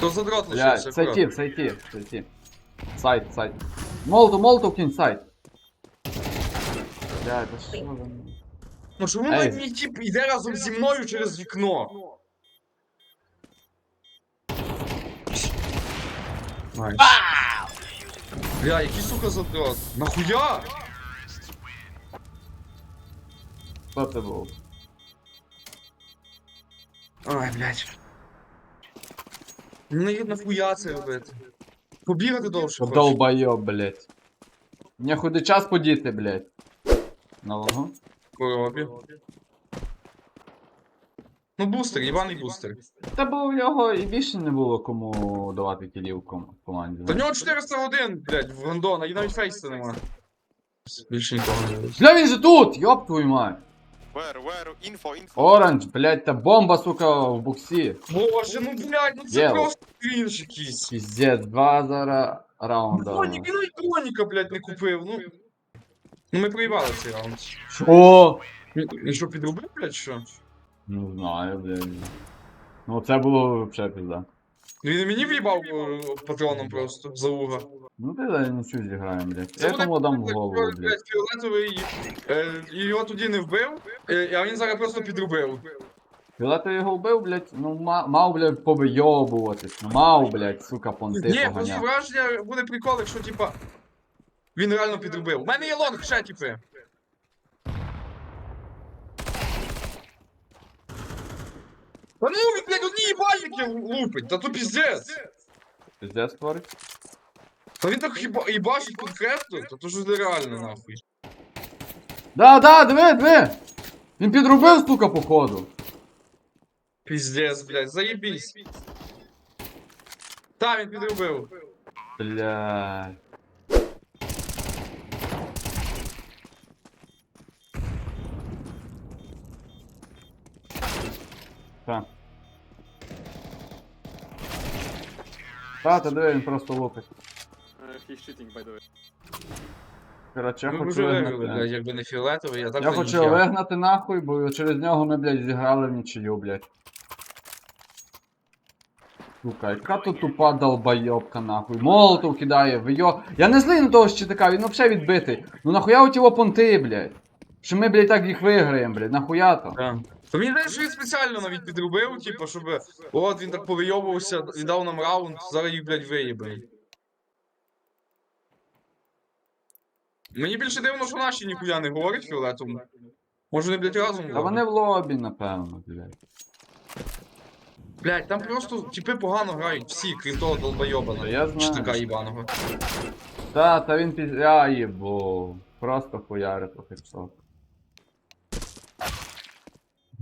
То задрот Бля, лишився. цей аккуратно. ті, цей ті, цей ті. Сайт, сайт. Молотов, молотов кінь сайт. Бля, та що ви? Ну чому Ей. мій тип йде разом зі мною через вікно? Найс. Бля, який сука задрот? Нахуя? Хто це був? Ой, блядь. Ну і нахуя це робити? Побігати довше хочеш? Долбойоб, блядь. Мені худи час подіти, блядь. На логу? Коробі. Ну бустер, єбаний бустер. Та бо в нього і більше не було кому давати кілів ком- команді. Та в нього 401, блядь, в Гондона, і навіть фейса нема. Більше нікого не. Бля, він же тут! Йоп твою мать! Where, where? Info, info. Оранж, блядь, та бомба, сука, в буксі. Боже, ну блядь, ну це Єло. просто крінж якийсь. Піздець, два зараз раунда. Бронік, ну і броніка, блядь, не купив, ну. Ну ми проїбали цей раунд. Що? Він що, підробив, блядь, що? Не знаю, блядь. Ну це було взагалі пізда. Він і мені в'їбав е, патроном просто, за уга. Ну ти ну чуть зіграємо, блядь. Це Я буде, тому дам в голову, блядь, блядь. фіолетовий, е, і його тоді не вбив, е, а він зараз просто підробив. Коли ти його вбив, блядь, ну ма- мав, блядь, побийобуватись. Ну мав, блядь, сука, понти Ні, просто поганяв. враження буде прикол, якщо, типа, він реально підробив. У мене є лонг ще, типи. Та ну, він, їбальники лупить, та то піздець. Піздець творить? Та він так хіба їбашить конкретно, та то ж нереально, нахуй. Да, да, диви, диви! Він підробив, сука, походу. Піздець, блядь, заєбісь. Та, він підробив. Блядь. Та. Та, та диви, він просто лупить. Uh, he's cheating, by the way. Короче, я Ми хочу виграли, вигнати. блядь, якби не фіолетовий, а так Я то хочу ніхуя. вигнати нахуй, бо через нього ми, блядь, зіграли в нічию, блядь. Сука, яка тут тупа долбойобка нахуй. Молотов кидає, в йо. Я не злий на того щитака, він взагалі відбитий. Ну нахуя у його понти, блядь? Що ми, блядь, так їх виграємо, блядь, нахуя то? Так. То мені що він спеціально навіть підробив, типу, щоб от він так повийовувався, віддав нам раунд, зараз їх, блядь, виїбе. Мені більше дивно, що наші ніхуя не говорять фіолетовому. Може вони, блядь, разом Та вони в лобі, напевно, блядь. Блядь, там просто типи погано грають всі, крім того долбойоба. Та я знаю. Чи їбаного. Та, та він піз... Я їбу. Просто хуяри по хексов.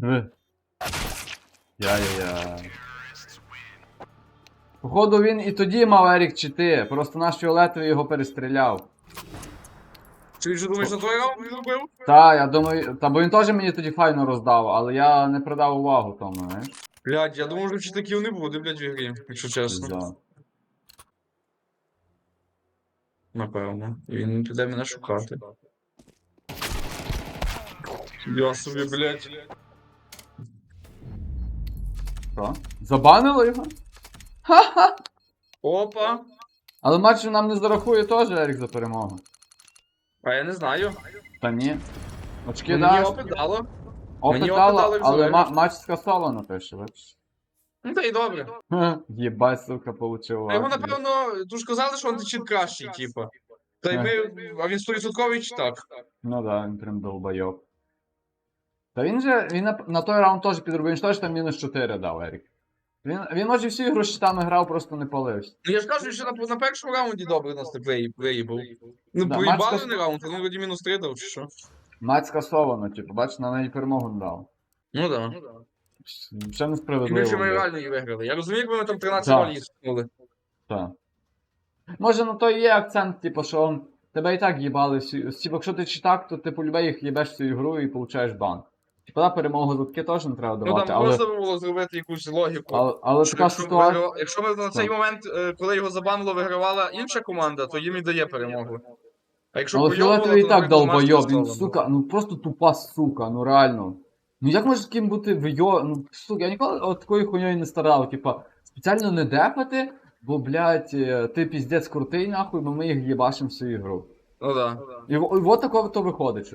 Диви. Я-я-я. Походу він і тоді мав Ерік чити, просто наш фіолетовий його перестріляв. Чи він же думаєш, на той раунд відробив? Та, я думаю, та бо він теж мені тоді файно роздав, але я не придав увагу тому, знаєш? Блядь, я думав, що читаків не буде, блядь, в ігрі, якщо чесно. Пізда. Напевно. І він піде мене шукати. Я собі, блядь. Що? Забанило його? Ха-ха! Опа! Але матч нам не зарахує теж Ерік за перемогу. А я не знаю. Та ні. Очки Мені даш, опит дало. опит мені опит дали але взагалі. ма- матч скасовано пише, бачиш. Ну та й добре. Ха, Єбать, сука, получив. А його, лак, блядь. напевно, дуже казали, що античит кращий, типа. Та й ми. А він 100% чи так? Ну да, він прям долбойоб. Та він же, він на, на той раунд теж підробив, він ж теж там мінус 4 дав, Ерік. Він, він може всю ігру щитами грав, просто не палився. Ну я ж кажу, що на, на першому раунді добре нас не виїб- виїбав. Ну, Да, проїбали матч не раунд, а ну вроді мінус 3 дав, чи що? Матч скасовано, типу, бачиш, на неї перемогу не дав. Ну да. Ще несправедливо. ми ще ми реально її виграли. Я розумію, якби ми там 13 Так. голів скинули. Так. Може на то і є акцент, типу, що тебе і так їбали всі. Типу, якщо ти читак, то ти полюбе їх їбеш всю ігру і получаєш бан. Типу, да, перемогу за таке теж не треба Ну там але, можна було зробити якусь логіку. але, але така якщо, ситуація. виграв- якщо ми на цей момент, е, коли його забанило, вигравала інша команда, то їм і дає перемогу. А якщо Але фіолетовий і так долбойоб, він, сука, ну просто тупа сука, ну реально. Ну як може з ким бути вйо... Ну, сука, я ніколи от такою хуйньою не старав, типа, спеціально не дефати, бо, блядь, е, ти піздець крутий, нахуй, бо ми їх їбашим всю ігру. Ну да. І, і от такого то виходить.